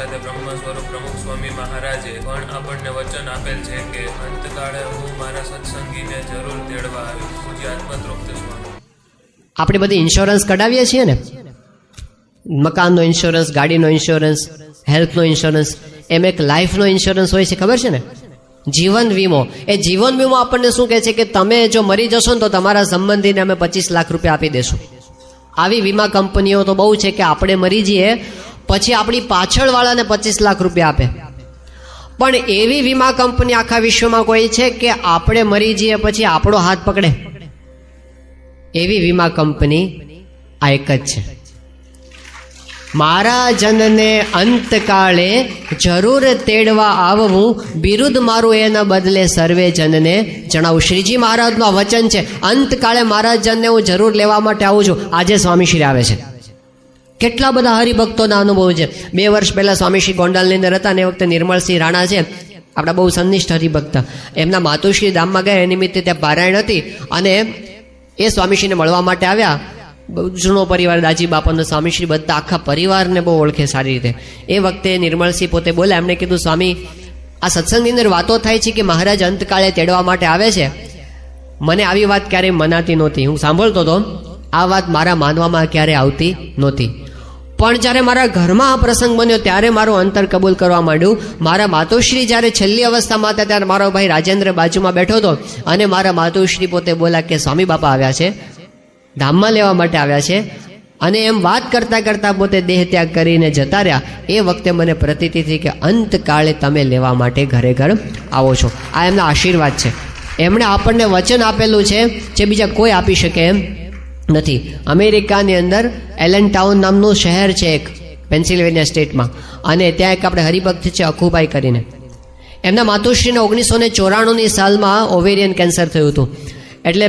સાથે બ્રહ્મ સ્વરૂપ પ્રમુખ સ્વામી મહારાજે પણ આપણને વચન આપેલ છે કે અંતકાળે હું મારા સત્સંગીને જરૂર તેડવા આવીશ. પૂજ્ય આત્મતૃપ્ત સ્વામી. આપણે બધી ઇન્સ્યોરન્સ કઢાવીએ છીએ ને? મકાનનો ઇન્સ્યોરન્સ ગાડીનો ઇન્સ્યોરન્સ હેલ્થનો ઇન્સ્યોરન્સ એમ એક લાઈફનો ઇન્સ્યોરન્સ હોય છે, ખબર છે ને? જીવન વીમો. એ જીવન વીમો આપણને શું કહે છે કે તમે જો મરી જશો ને તો તમારા સંબંધીને અમે પચીસ લાખ રૂપિયા આપી દેશું. આવી વીમા કંપનીઓ તો બહુ છે કે આપણે મરી જઈએ પછી આપણી પાછળવાળાને પચીસ લાખ રૂપિયા આપે. પણ એવી વીમા કંપની આખા વિશ્વમાં કોઈ છે કે આપણે મરી જઈએ પછી આપણો હાથ પકડે? એવી વીમા કંપની આ એક જ છે. મારા જનને અંતકાળે જરૂર તેડવા આવવું, બિરુદ મારું એના બદલે સર્વે જનને જણાવું. શ્રીજી મહારાજનું આ વચન છે, અંતકાળે મારા જનને હું જરૂર લેવા માટે આવું છું. આજે સ્વામીશ્રી આવે છે. કેટલા બધા હરિભક્તોના અનુભવ છે. બે વર્ષ પહેલા સ્વામીશ્રી ગોંડલની અંદર હતા અને એ વખતે નિર્મળસિંહ રાણા છે. આપણા બહુ સંનિષ્ઠ હરિભક્ત. એમના માતુશ્રી ધામમાં ગયા એ નિમિત્તે ત્યાં પારાયણ હતી અને એ સ્વામીશ્રીને મળવા માટે આવ્યા. જૂનો પરિવાર, દાજી બાપાનો સ્વામીશ્રી બધા આખા પરિવારને બહુ ઓળખે સારી રીતે. એ વખતે નિર્મળસિંહ પોતે બોલ્યા એમણે કીધું, સ્વામી, આ સત્સંગની અંદર વાતો થાય છે કે મહારાજ અંતકાળે તેડવા માટે આવે છે? મને આવી વાત ક્યારેય મનાતી નહોતી. હું સાંભળતો હતો. આ વાત મારા માનવામાં ક્યારે આવતી નહોતી. પણ જ્યારે મારા ઘરમાં આ પ્રસંગ બન્યો, ત્યારે મારું અંતર કબૂલ કરવા માંડ્યું. મારા માતુશ્રી જ્યારે છેલ્લી અવસ્થામાં હતા, ત્યારે મારો ભાઈ રાજેન્દ્ર બાજુમાં બેઠો હતો અને મારા માતુશ્રી પોતે બોલા કે, સ્વામી બાપા આવ્યા છે. ધામમાં લેવા માટે આવ્યા છે. અને એમ વાત કરતાં કરતાં પોતે દેહ ત્યાગ કરીને જતા રહ્યા. એ વખતે મને પ્રતીતિ થઈ કે, અંતકાળે તમે લેવા માટે ઘરે ઘર આવો છો. આ એમના આશીર્વાદ છે. એમણે આપણને વચન આપેલું છે, જે બીજા કોઈ આપી શકે એમ. નથી. અમેરિકાની અંદર એલન ટાઉન નામનું શહેર છે એક, પેન્સિલ્વેનિયા સ્ટેટમાં. અને ત્યાં એક આપણે હરિભક્ત છે, અખુભાઈ કરીને. એમના માતુશ્રીને ઓગણીસો ને ચોરાણુંની સાલમાં ઓવેરિયન કેન્સર થયું હતું. એટલે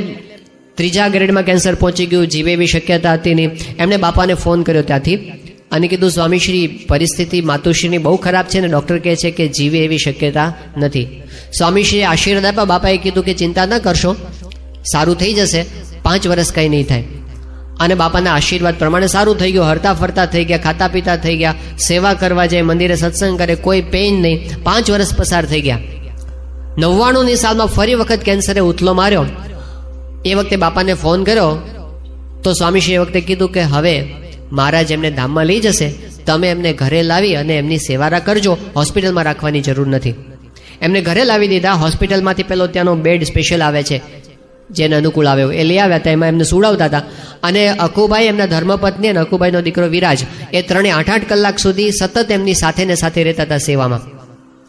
ત્રીજા ગ્રેડમાં કેન્સર પહોંચી ગયું, જીવે એવી શક્યતા હતી નહીં. એમણે બાપાને ફોન કર્યો ત્યાંથી અને કીધું, સ્વામીશ્રી, પરિસ્થિતિ માતુશ્રીની બહુ ખરાબ છે ને ડૉક્ટર કહે છે કે જીવે એવી શક્યતા નથી. સ્વામીશ્રીએ આશીર્વાદ આપ્યા, બાપાએ કીધું કે ચિંતા ન કરશો, સારું થઈ જશે. પાંચ વર્ષ કંઈ નહીં થાય. અને બાપાના આશીર્વાદ પ્રમાણે સારું થઈ ગયું. હરતા ફરતા થઈ ગયા, ખાતા પીતા થઈ ગયા, સેવા કરવા જાય, મંદિરે સત્સંગ કરે, કોઈ પેઇન નહીં. પાંચ વર્ષ પસાર થઈ ગયા. નવ્વાણુંની સાલમાં ફરી વખત કેન્સરે ઉથલો માર્યો. એ વખતે બાપાને ફોન કર્યો. તો સ્વામીશ્રી એ વખતે કીધું કે, હવે મહારાજ એમને ધામમાં લઈ જશે. તમે એમને ઘરે લાવી અને એમની સેવા કરજો. હોસ્પિટલમાં રાખવાની જરૂર નથી. એમને ઘરે લાવી દીધા. હોસ્પિટલમાંથી પેલો ત્યાંનો બેડ સ્પેશિયલ આવે છે. જેને અનુકૂળ આવ્યો એ લઈ આવ્યા હતા એમાં એમને સુડાવતા હતા. અને અકુભાઈ એમના ધર્મપત્ની અને અકુભાઈનો દીકરો વિરાજ એ ત્રણે આઠ આઠ કલાક સુધી સતત એમની સાથે ને સાથે રહેતા હતા સેવામાં.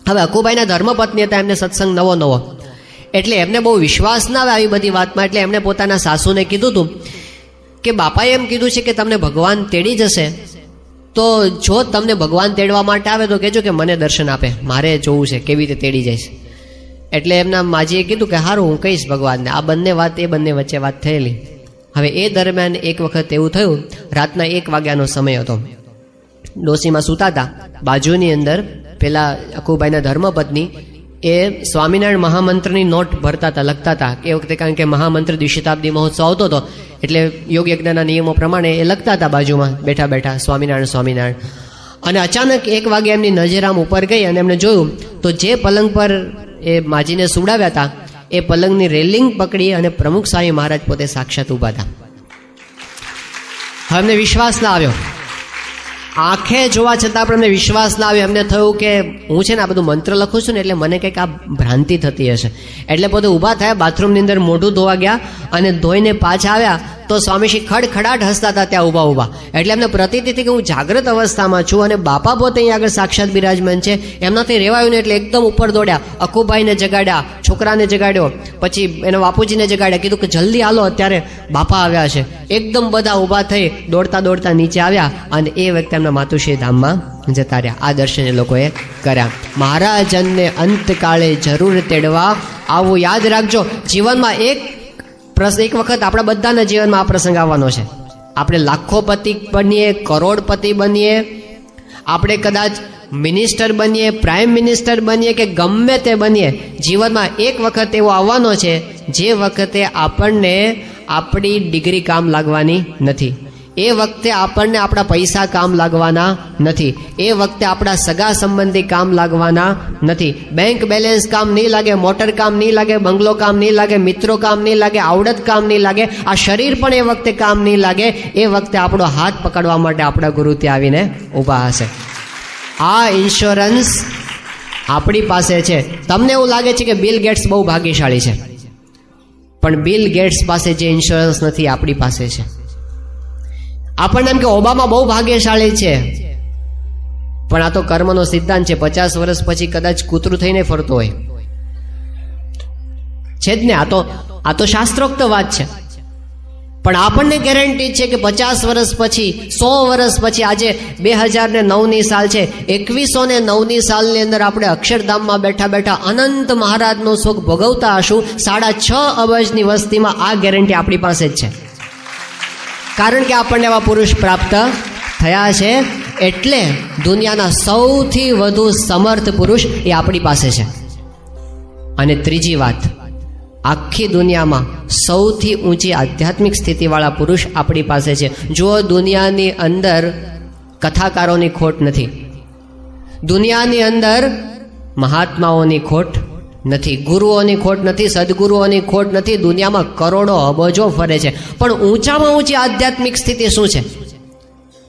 હવે અકુભાઈના ધર્મપત્ની હતા, એમને સત્સંગ નવો નવો. એટલે એમને બહુ વિશ્વાસ ના આવે આવી બધી વાતમાં, એટલે એમને પોતાના સાસુને કીધું હતું કે, બાપાએ એમ કીધું છે કે તમને ભગવાન તેડી જશે. તો જો તમને ભગવાન તેડવા માટે આવે તો કહેજો કે મને દર્શન આપે. મારે જોવું છે કેવી રીતે તેડી જઈશ એટલે એમના માજીએ કીધું કે સારું હું કહીશ ભગવાનને. આ બંને વાત, એ બંને વચ્ચે વાત થયેલી. હવે એ દરમિયાન એક વખત એવું થયું, રાતના એક વાગ્યાનો સમય હતો. ડોસીમાં સૂતા હતા બાજુની અંદર પેલા અકુભાઈના ધર્મપત્ની એ સ્વામિનારાયણ મહામંત્રની નોટ ભરતા હતા લખતા હતા એ વખતે કારણ કે મહામંત્ર દ્વિશતાબ્દી મહોત્સવ આવતો હતો, એટલે યોગ યજ્ઞના નિયમો પ્રમાણે એ લખતા હતા બાજુમાં, બેઠા બેઠા, સ્વામિનારાયણ સ્વામિનારાયણ. અને અચાનક એક વાગે એમની નજર આમ ઉપર ગઈ અને એમણે જોયું, તો જે પલંગ પર એ માજીને સુડાવ્યા હતા. એ પલંગની રેલિંગ પકડી અને પ્રમુખ સ્વામી મહારાજ પોતે સાક્ષાત ઊભા હતા. હવે વિશ્વાસ ના આવ્યો. આંખે જોવા છતાં પણ અમને વિશ્વાસ ના આવ્યો. એમને થયું કે હું છે ને આ બધું મંત્ર લખું છું ને એટલે મને કંઈક આ ભ્રાંતિ થતી હશે. એટલે પોતે ઊભા થયા, બાથરૂમની અંદર મોઢું ધોવા ગયા અને ધોઈને પાછા આવ્યા. તો સ્વામીશ્રી ખડખડાટ હસતા હતા ત્યાં ઊભા ઊભા. એટલે એમને પ્રતીતિ કે હું જાગ્રત અવસ્થામાં છું અને બાપા પોતે અહીં આગળ સાક્ષાત બિરાજમાન છે. એમનાથી રહેવાયું ને એટલે એકદમ ઉપર દોડ્યા. અકુભાઈને જગાડ્યા, છોકરાને જગાડ્યો, પછી એના બાપુજીને જગાડ્યા. કીધું કે જલ્દી હાલો, અત્યારે બાપા આવ્યા છે. એકદમ બધા ઊભા થઈ દોડતા દોડતા નીચે આવ્યા અને એ વખતે એમના માતુશ્રી ધામમાં જતા રહ્યા. આ દર્શન એ લોકોએ કર્યા. મહારાજનને અંતકાળે જરૂર તેડવા આવું યાદ રાખજો. જીવનમાં એક પ્રસ, એક વખત આપણા બધાના જીવનમાં આ પ્રસંગ આવવાનો છે. આપણે લાખોપતિ બનીએ, કરોડપતિ બનીએ, આપણે કદાચ મિનિસ્ટર બનીએ, પ્રાઇમ મિનિસ્ટર બનીએ કે ગમે તે બનીએ, જીવનમાં એક વખત એવો આવવાનો છે, જે વખતે આપણને આપણી ડિગ્રી કામ લાગવાની નથી. એ વખતે આપણને આપણા પૈસા કામ લાગવાના નથી. એ વખતે આપણા સગા સંબંધી કામ લાગવાના નથી. બેંક બેલેન્સ કામ નહીં લાગે, મોટર કામ નહીં લાગે, બંગલો કામ નહીં લાગે, મિત્રો કામ નહીં લાગે, આવડત કામ નહીં લાગે, આ શરીર પણ એ વખતે કામ નહીં લાગે. એ વખતે આપણો હાથ પકડવા માટે આપણા ગુરુ ત્યાં આવીને ઊભા હશે. આ ઇન્સ્યોરન્સ આપણી પાસે છે. તમને એવું લાગે છે કે બિલ ગેટ્સ બહુ ભાગ્યશાળી છે. પણ બિલ ગેટ્સ પાસે જે ઇન્સ્યોરન્સ નથી આપણી પાસે છે. આપણને એમ કે ઓબામા બહુ ભાગ્યશાળી છે. પણ આ તો કર્મનો સિદ્ધાંત છે. પચાસ વર્ષ પછી કદાચ કૂતરું થઈને ફરતો હોય. છે જ ને? આ તો આ તો શાસ્ત્રોક્ત વાત છે. પણ આપણને ગેરંટી છે કે પચાસ વર્ષ પછી સો વર્ષ પછી આજે બે હજાર ને નવની સાલ છે. એકવીસો ને નવની સાલની અંદર આપણે અક્ષરધામમાં બેઠા બેઠા અનંત મહારાજનું સુખ ભોગવતા હશું. સાડા છ અબજની વસ્તીમાં આ ગેરંટી આપણી પાસે જ છે. કારણ કે આપણને એવા પુરુષ પ્રાપ્ત થયા છે, એટલે દુનિયાના સૌથી વધુ સમર્થ પુરુષ એ આપણી પાસે છે. અને ત્રીજી વાત, આખી દુનિયામાં સૌથી ઊંચી આધ્યાત્મિક સ્થિતિવાળા પુરુષ આપણી પાસે છે. જો દુનિયાની અંદર કથાકારોની ખોટ નથી, દુનિયાની અંદર મહાત્માઓની ખોટ નથી. ગુરુઓની ખોટ નથી, સદગુરુઓની ખોટ નથી. દુનિયામાં કરોડો અબજો ફરે છે. પણ ઊંચામાં ઊંચી આધ્યાત્મિક સ્થિતિ શું છે?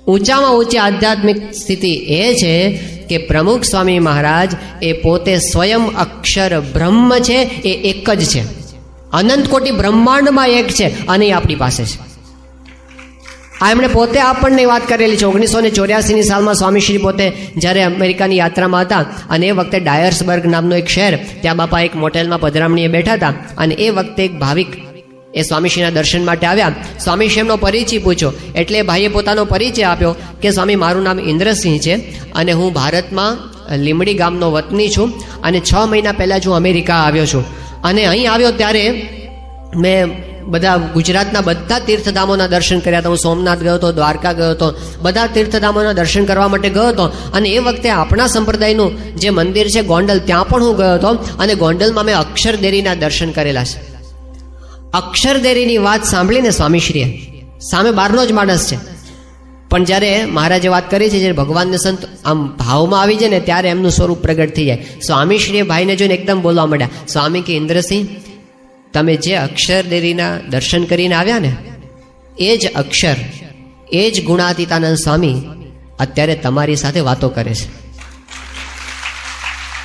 ઊંચામાં ઊંચી આધ્યાત્મિક સ્થિતિ એ છે કે પ્રમુખ સ્વામી મહારાજ એ પોતે સ્વયં અક્ષર બ્રહ્મ છે, એ એક જ છે. અનંત કોટી બ્રહ્માંડમાં એક છે અને એ આપણી પાસે છે. આ એમણે પોતે આપણને વાત કરેલી છે. ઓગણીસો ને ચોર્યાસીની સાલમાં સ્વામીશ્રી પોતે જ્યારે અમેરિકાની યાત્રામાં હતા અને એ વખતે ડાયર્સબર્ગ નામનો એક શહેર, ત્યાં બાપા એક મોટેલમાં પધરામણીએ બેઠા હતા અને એ વખતે એક ભાવિક એ સ્વામીશ્રીના દર્શન માટે આવ્યા. સ્વામીશ્રી એમનો પરિચય પૂછ્યો. એટલે ભાઈએ પોતાનો પરિચય આપ્યો કે, સ્વામી, મારું નામ ઇન્દ્રસિંહ છે અને હું ભારતમાં લીમડી ગામનો વતની છું અને છ મહિના પહેલાં જ હું અમેરિકા આવ્યો છું. અને અહીં આવ્યો ત્યારે મેં બધા ગુજરાતના બધા તીર્થધામોના દર્શન કર્યા હતા. હું સોમનાથ ગયો હતો, દ્વારકા ગયો હતો. બધા તીર્થધામોના દર્શન કરવા માટે ગયો હતો. અને એ વખતે આપણા સંપ્રદાયનું જે મંદિર છે, ગોંડલ, ત્યાં પણ હું ગયો હતો. અને ગોંડલમાં મેં અક્ષરદેરીના દર્શન કરેલા છે. અક્ષરદેરીની વાત સાંભળીને સ્વામીશ્રીએ, સામે બહારનો જ માણસ છે. પણ જ્યારે મહારાજે વાત કરી છે, જ્યારે ભગવાનને સંત આમ ભાવમાં આવી જાય ને, ત્યારે એમનું સ્વરૂપ પ્રગટ થઈ જાય. સ્વામીશ્રીએ ભાઈને જોઈને એકદમ બોલવા માંડ્યા. સ્વામી કે, ઇન્દ્રસિંહ તમે જે અક્ષર દેવીના દર્શન કરીને આવ્યા ને, એ જ અક્ષર, એ જ ગુણાતીતાનંદ સ્વામી અત્યારે તમારી સાથે વાતો કરે છે.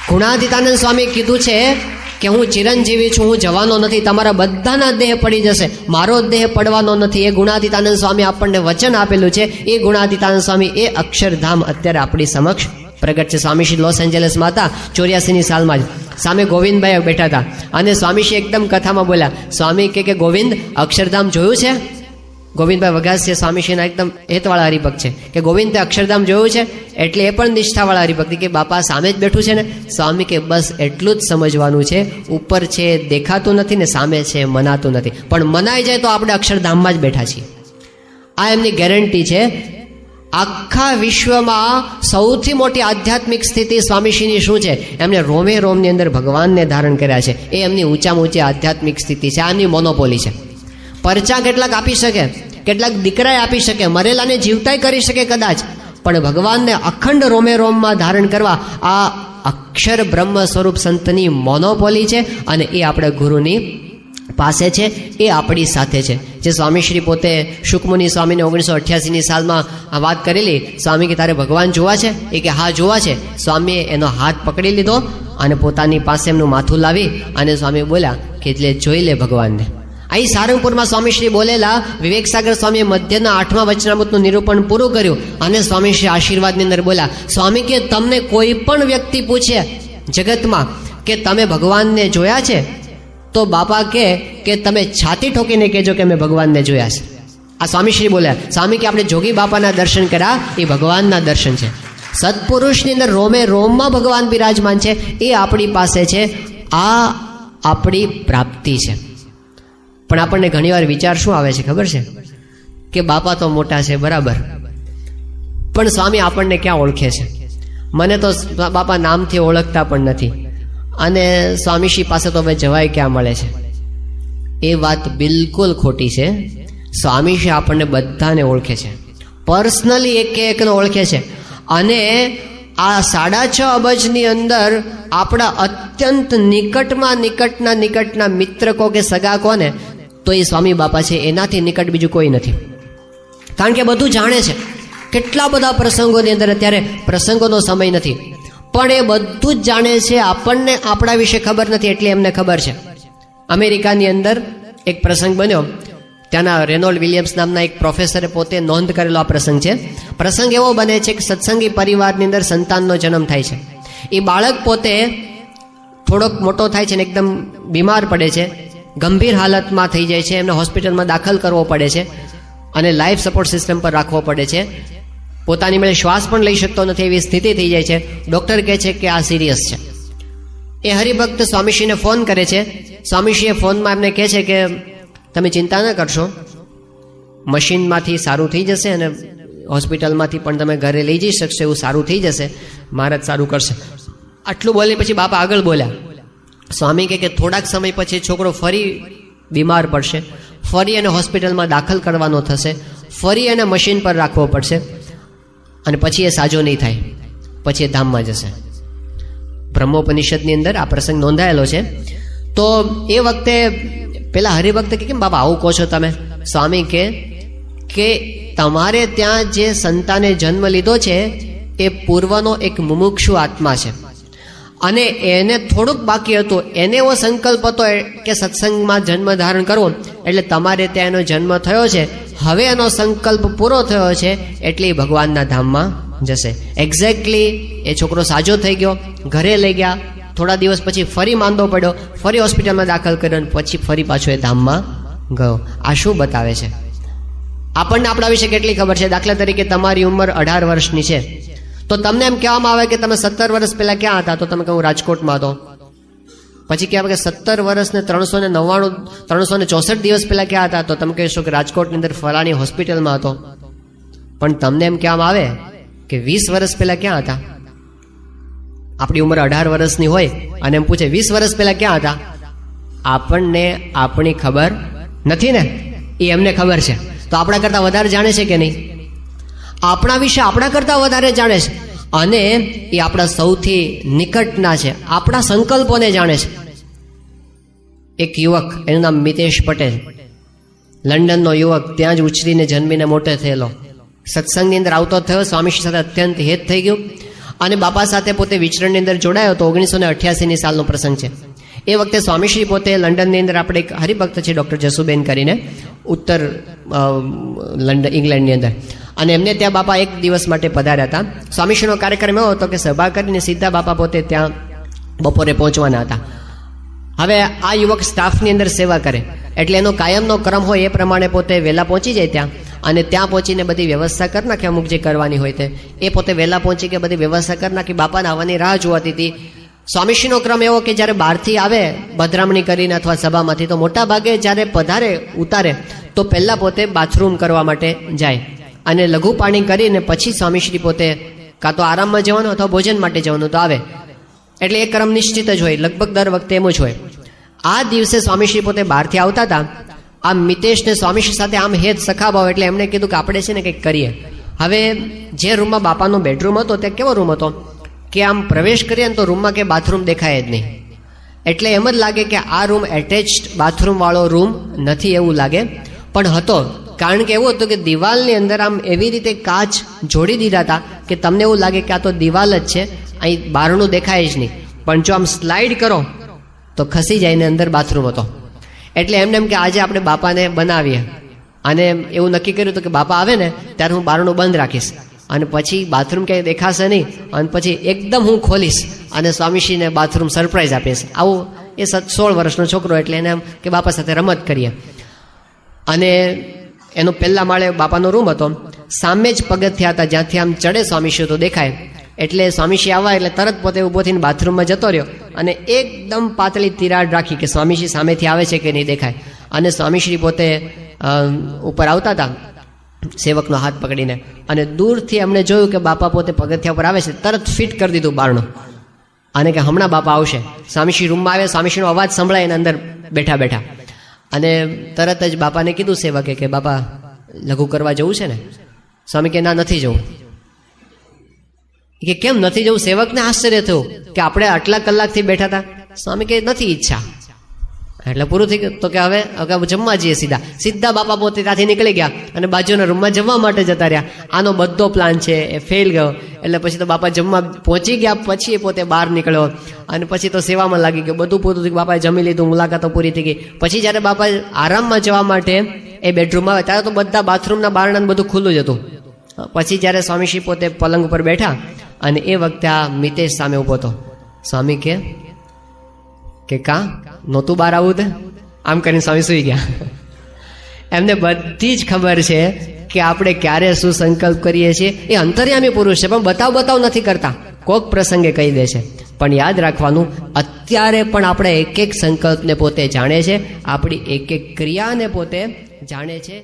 ગુણાતીતાનંદ સ્વામી કીધું છે કે હું ચિરંજીવી છું, હું જવાનો નથી, તમારા બધાના દેહ પડી જશે, મારો દેહ પડવાનો નથી. એ ગુણાતીતાનંદ સ્વામી આપણને વચન આપેલું છે, એ ગુણાતીતાનંદ સ્વામી એ અક્ષરધામ અત્યારે આપણી સમક્ષ પ્રગટ છે. સ્વામી શ્રી લોસ એન્જલસમાં હતા ચોર્યાસીની સાલમાં જ સામે ગોવિંદભાઈ બેઠા હતા. અને સ્વામીશ્રી એકદમ કથામાં બોલ્યા, સ્વામી કે કે ગોવિંદ, અક્ષરધામ જોયું છે? ગોવિંદભાઈ વઘાસિયા સ્વામીશ્રીના એકદમ હેતવાળા હરિભક્ત છે. કે ગોવિંદ, તે અક્ષરધામ જોયું છે? એટલે એ પણ નિષ્ઠાવાળા હરિભક્તિ કે બાપા સામે જ બેઠું છે ને? સ્વામી કે, બસ એટલું જ સમજવાનું છે, ઉપર છે, દેખાતું નથી ને સામે છે, મનાતું નથી. પણ મનાઈ જાય તો આપણે અક્ષરધામમાં જ બેઠા છીએ. આ એમની ગેરંટી છે આખા વિશ્વમાં સૌથી મોટી આધ્યાત્મિક સ્થિતિ સ્વામીશ્રીની શું છે? એમણે રોમે રોમની અંદર ભગવાનને ધારણ કર્યા છે. એ એમની ઊંચામાં ઊંચી આધ્યાત્મિક સ્થિતિ છે. આની મોનોપોલી છે. પરચા કેટલાક આપી શકે, કેટલાક દીકરાએ આપી શકે, મરેલાને જીવતાય કરી શકે કદાચ. પણ ભગવાનને અખંડ રોમે રોમમાં ધારણ કરવા આ અક્ષર બ્રહ્મ સ્વરૂપ સંતની મોનોપોલી છે અને એ આપણે ગુરુની પાસે છે, એ આપણી સાથે છે. જે સ્વામીશ્રી પોતે શુકમુનિ સ્વામીને ઓગણીસો અઠ્યાસીની સાલમાં વાત કરેલી, સ્વામી કે તારે ભગવાન જોવા છે? એ કે, હા, જોવા છે. સ્વામીએ એનો હાથ પકડી લીધો અને પોતાની પાસે એમનું માથું લાવી અને સ્વામી બોલ્યા કે એટલે જોઈ લે ભગવાનને. અહીં સારંગપુરમાં સ્વામીશ્રી બોલેલા, વિવેક સાગર સ્વામીએ મધ્યના આઠમા વચનામૃતનું નિરૂપણ પૂરું કર્યું. અને સ્વામીશ્રી આશીર્વાદની અંદર બોલ્યા, સ્વામી કે તમને કોઈ પણ વ્યક્તિ પૂછે જગતમાં કે તમે ભગવાનને જોયા છે તો બાપા કે કે તમે છાતી ઠોકીને કહેજો કે મેં ભગવાનને જોયા છે. આ સ્વામીશ્રી બોલ્યા, સ્વામી કે આપણે જોગી બાપાના દર્શન કર્યા, એ ભગવાનના દર્શન છે. સત્પુરુષની અંદર રોમે રોમમાં ભગવાન બિરાજમાન છે, એ આપણી પાસે છે, આ આપણી પ્રાપ્તિ છે. પણ આપણને ઘણીવાર વિચાર શું આવે છે, ખબર છે? કે બાપા તો મોટા છે, બરાબર. પણ સ્વામી આપણને ક્યાં ઓળખે છે? મને તો બાપા નામથી ઓળખતા પણ નથી. અને સ્વામીશ્રી પાસે તો હવે જવાય ક્યાં મળે છે? એ વાત બિલકુલ ખોટી છે. સ્વામીશ્રી આપણને બધાને ઓળખે છે. પર્સનલી એક એકને ઓળખે છે. અને આ સાડા છ અબજની અંદર આપણા અત્યંત નિકટમાં નિકટના નિકટના મિત્ર કો કે સગા કોને, તો એ સ્વામી બાપા છે. એનાથી નિકટ બીજું કોઈ નથી. કારણ કે બધું જાણે છે. કેટલા બધા પ્રસંગોની અંદર અત્યારે પ્રસંગોનો સમય નથી. પણ એ બધું જ જાણે છે, આપણને, આપણા વિશે ખબર નથી, એટલી એમને ખબર છે. અમેરિકાની અંદર એક પ્રસંગ બન્યો. ત્યાંના રેનોલ્ડ વિલિયમ્સ નામના એક પ્રોફેસરે પોતે નોંધ કરેલો આ પ્રસંગ છે. પ્રસંગ એવો બને છે કે સત્સંગી પરિવારની અંદર સંતાનનો જન્મ થાય છે. એ બાળક પોતે થોડોક મોટો થાય છે ને એકદમ બીમાર પડે છે, ગંભીર હાલતમાં થઈ જાય છે, એમને હોસ્પિટલમાં દાખલ કરવો પડે છે અને લાઈફ સપોર્ટ સિસ્ટમ પર રાખવો પડે છે. પોતાની મેળે શ્વાસ પણ લઈ શકતો નથી એવી સ્થિતિ થઈ જાય છે. ડૉક્ટર કહે છે કે આ સિરિયસ છે. એ હરિભક્ત સ્વામીશ્રીને ફોન કરે છે. સ્વામીશ્રીએ ફોનમાં એમને કહે છે કે તમે ચિંતા ન કરશો. મશીનમાંથી સારું થઈ જશે અને હોસ્પિટલમાંથી પણ તમે ઘરે લઈ જઈ શકશો એવું સારું થઈ જશે. મહારાજ સારું કરશે. આટલું બોલી પછી બાપા આગળ બોલ્યા. સ્વામી કે થોડાક સમય પછી છોકરો ફરી બીમાર પડશે. ફરી એને હોસ્પિટલમાં દાખલ કરવાનો થશે. ફરી એને મશીન પર રાખવો પડશે. અને પછી એ સાજો નહીં થાય. પછી એ ધામમાં જશે. બ્રહ્મોપનિષદની અંદર આ પ્રસંગ નોંધાયેલો છે. તો એ વખતે પેલા હરિભક્ત કે કેમ બાબા આવું કહો છો તમે? સ્વામી કે કે તમારે ત્યાં જે સંતાને જન્મ લીધો છે, એ પૂર્વનો એક મુમુક્ષુ આત્મા છે. અને એને થોડુંક બાકી હતું. એને એવો સંકલ્પ હતો કે સત્સંગમાં જન્મ ધારણ કરવો. એટલે તમારે ત્યાં એનો જન્મ થયો છે. હવે એનો સંકલ્પ પૂરો થયો છે એટલે ભગવાનના ધામમાં જશે. એક્ઝેક્ટલી એ છોકરો સાજો થઈ ગયો, ઘરે લઈ ગયા, થોડા દિવસ પછી ફરી માંદો પડ્યો, ફરી હોસ્પિટલમાં દાખલ કર્યો અને પછી ફરી પાછો એ ધામમાં ગયો. આ શું બતાવે છે? આપણને આપણા વિશે કેટલી ખબર છે? દાખલા તરીકે તમારી ઉંમર અઢાર વર્ષની છે. તો તમને એમ કહેવામાં આવે કે તમે સત્તર વર્ષ પહેલાં ક્યાં હતા? તો તમે કહું રાજકોટમાં હતો. પછી કહેવાય કે સત્તર વર્ષ ને ત્રણસો ને નવ્વાણું, ત્રણસો ને ચોસઠ દિવસ પહેલા ક્યાં હતા? તો તમે કહેશો કે રાજકોટની અંદર ફલાણી હોસ્પિટલમાં હતો. પણ તમને એમ કહેવામાં આવે કે વીસ વર્ષ પહેલા ક્યાં હતા? આપણી ઉંમર અઢાર વર્ષની હોય અને એમ પૂછે, વીસ વર્ષ પહેલા ક્યાં હતા? આપણને આપણી ખબર નથી ને? એ એમને ખબર છે. તો આપણા કરતાં વધારે જાણે છે કે નહીં? આપણા વિશે આપણા કરતાં વધારે જાણે છે. અને એ આપણા સૌથી નિકટના છે. આપણા સંકલ્પોને જાણે છે. એક યુવક, એનું નામ મિતેશ પટેલ. લંડનનો યુવક ત્યાં જ ઉછરીને જન્મીને મોટો થયેલો. સત્સંગની અંદર આવતો થયો સ્વામીશ્રી સાથે અત્યંત હેત થઈ ગયું અને બાપા સાથે પોતે વિચરણની અંદર જોડાયો તો ઓગણીસો ને અઠ્યાસીની સાલનો પ્રસંગ છે. એ વખતે સ્વામીશ્રી પોતે લંડનની અંદર આપણે એક હરિભક્ત છે ડૉક્ટર જસુબેન કરીને, ઉત્તર લંડન ઇંગ્લેન્ડની અંદર. અને એમને ત્યાં બાપા એક દિવસ માટે પધાર્યા હતા. સ્વામીશ્રીનો કાર્યક્રમ એવો હતો કે સભા કરીને સીધા બાપા પોતે ત્યાં બપોરે પહોંચવાના હતા. હવે આ યુવક સ્ટાફની અંદર સેવા કરે. એટલે એનો કાયમનો ક્રમ હોય એ પ્રમાણે પોતે વહેલા પહોંચી જાય ત્યાં. અને ત્યાં પહોંચીને બધી વ્યવસ્થા કરી નાખે અમુક જે કરવાની હોય તે. એ પોતે વહેલા પહોંચી કે બધી વ્યવસ્થા કરી નાખી. બાપાને આવવાની રાહ જોવાતી હતી. સ્વામીશ્રીનો ક્રમ એવો કે જ્યારે બહારથી આવે, ભદ્રામણી કરીને અથવા સભામાંથી, તો મોટા ભાગે જ્યારે પધારે, ઉતારે, તો પહેલાં પોતે બાથરૂમ કરવા માટે જાય. અને લઘુ પાણી કરીને પછી સ્વામીશ્રી પોતે કાં તો આરામમાં જવાનું અથવા ભોજન માટે જવાનું તો આવે. એટલે એ ક્રમ નિશ્ચિત જ હોય. લગભગ દર વખતે એમ જ હોય. આ દિવસે સ્વામીશ્રી પોતે બહારથી આવતા હતા. આ મિતેશને સ્વામીશ્રી સાથે આમ હેત સખાભાવ એટલે એમણે કીધું કે આપણે છે ને કંઈક કરીએ. હવે જે રૂમમાં બાપાનો બેડરૂમ હતો તે કેવો રૂમ હતો? કે આમ પ્રવેશ કરીએ ને તો રૂમમાં કે બાથરૂમ દેખાય જ નહીં. એટલે એમ જ લાગે કે આ રૂમ એટેચડ બાથરૂમવાળો રૂમ નથી એવું લાગે. પણ હતો. કારણ કે એવું હતું કે દિવાલની અંદર આમ એવી રીતે કાચ જોડી દીધા હતા કે તમને એવું લાગે કે આ તો દિવાલ જ છે. અહીં બહારનું દેખાય જ નહીં. પણ જો આમ સ્લાઇડ કરો તો ખસી જાય ને અંદર બાથરૂમ હતો. એટલે એમને એમ કે આજે આપણે બાપાને બનાવીએ. અને એવું નક્કી કર્યું હતું કે બાપા આવે ને, ત્યારે હું બારણું બંધ રાખીશ. અને પછી બાથરૂમ ક્યાંય દેખાશે નહીં. અને પછી એકદમ હું ખોલીશ અને સ્વામીશ્રીને બાથરૂમ સરપ્રાઈઝ આપીશ. આવું એ સોળ વર્ષનો છોકરો એટલે એને એમ કે બાપા સાથે રમત કરીએ. અને એનો પહેલા માળે બાપાનો રૂમ હતો. સામે જ પગથિયા હતા, જ્યાંથી આમ ચડે સ્વામીશ્રી તો દેખાય. એટલે સ્વામીશ્રી આવવા એટલે તરત પોતે ઊભો થઈને બાથરૂમમાં જતો રહ્યો. અને એકદમ પાતળી તિરાડ રાખી કે સ્વામીશ્રી સામેથી આવે છે કે નહીં દેખાય. અને સ્વામીશ્રી પોતે ઉપર આવતા હતા, સેવકનો હાથ પકડીને. અને દૂરથી એમણે જોયું કે બાપા પોતે પગથિયા ઉપર આવે છે, તરત ફિટ કરી દીધું બારણું. અને કે હમણાં બાપા આવશે. સ્વામીશ્રી રૂમમાં આવે સ્વામીશ્રીનો અવાજ સંભળાય એના અંદર બેઠા બેઠા. અને તરત જ બાપાને કીધું સેવકે કે બાપા, લઘુ કરવા જવું છે ને? સ્વામી કે, ના, નથી જવું. કે કેમ નથી જવું? સેવકને આશ્ચર્ય થયું કે આપણે આટલા કલાકથી બેઠા હતા. સ્વામી કે નથી ઈચ્છા. એટલે પૂરું થઈ ગયું. તો કે હવે હવે જમવા જઈએ સીધા. સીધા બાપા પોતે ત્યાંથી નીકળી ગયા અને બાજુના રૂમમાં જમવા માટે જતા રહ્યા. આનો બધો પ્લાન છે, એ ફેલ ગયો. એટલે પછી તો બાપા જમવા પહોંચી ગયા, પછી એ પોતે બહાર નીકળ્યો. અને પછી તો સેવામાં લાગી ગયો. બધું પૂરું થયું બાપાએ જમી લીધું, મુલાકાતો પૂરી થઈ ગઈ. પછી જ્યારે બાપા આરામમાં જવા માટે એ બેડરૂમમાં આવે, ત્યારે તો બધા બાથરૂમના બારણાં બધું ખુલ્લું જ હતું. પછી જ્યારે સ્વામીશ્રી પોતે પલંગ ઉપર બેઠા અને એ વખતે આ મિતેશ સામે ઊભો હતો. સ્વામી કે કે કા, નહોતું બહાર આવું તે? આમ કરીને સ્વામી સુઈ ગયા. એમને બધી જ ખબર છે કે આપણે ક્યારે શું સંકલ્પ કરીએ છીએ. એ અંતર્યામી પુરુષ છે, પણ બતાવ બતાવ નથી કરતા. કોક પ્રસંગે કહી દે છે. પણ યાદ રાખવાનું, અત્યારે પણ આપણે એક એક સંકલ્પને પોતે જાણે છે. આપણી એક એક ક્રિયાને પોતે જાણે છે.